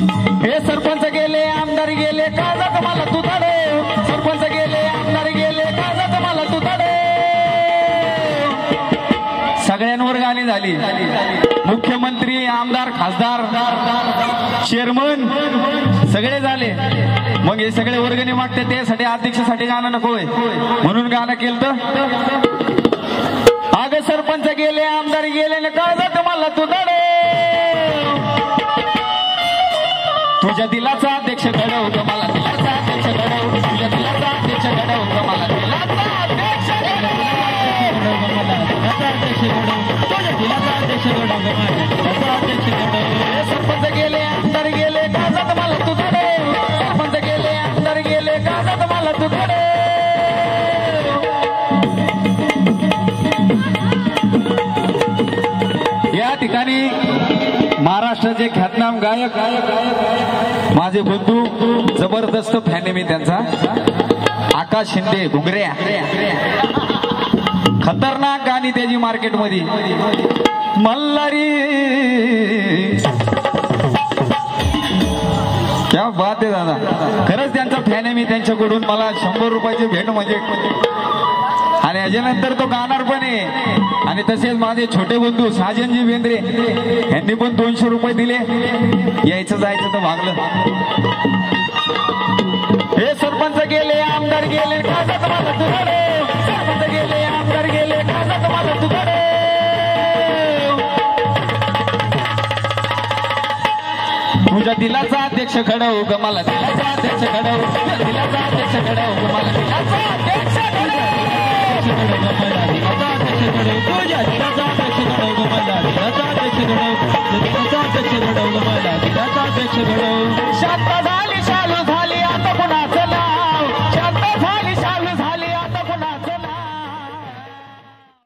हे सरपंच गेले आमदार गेले का जात मला तू सरपंच गेले आमदार गेले का जात मला तू सगळ्यांवर गाणी झाली. मुख्यमंत्री आमदार खासदार चेअरमन सगळे झाले. मग हे सगळे वर्गणी मागते त्यासाठी अध्यक्षासाठी गाणं नकोय म्हणून गाणं केलं तर अगं सरपंच गेले आमदार गेले ना का जात मला तू तुझ्या दिलाचा अध्यक्ष घडव मला. दिलाचा अध्यक्ष घडव तुझ्या दिलाचा अध्यक्ष घडव मला. दिलाचा अध्यक्ष सरपंच गेले आमदार गेले का मला तू धडे सरपंच गेले आमदार गेले का मला तू या ठिकाणी महाराष्ट्राचे ख्यातनाम गायक गायक माझे बंधू जबरदस्त फॅन आहे मी त्यांचा. आकाश शिंदे घुंगऱ्या. खतरनाक गाणी त्याची मार्केटमध्ये. मल्हारी. क्या बात आहे दादा. खरंच त्यांचा फॅन आहे मी त्यांच्याकडून. मला शंभर रुपयाची भेट म्हणजे. आणि याच्यानंतर तो गाणार पण आहे. आणि तसेच माझे छोटे बंधू साजनजी बेंद्रे. यांनी पण दोनशे रुपये दिले. यायचं जायचं तर भागलं हे सरपंच गेले आमदार गेले का जात मला सरपंच गेले आमदार गेले का जात मला तुझ्या दिलाचा अध्यक्ष घडव ग मला दिलाचा अध्यक्ष घडव तुझ्या दिलाचा अध्यक्ष घडव ग मला दिलाचा अध्यक्ष घडव చెరడం నిన్నదాట చెరడం నమలాగిదాట చెరడం శాతాద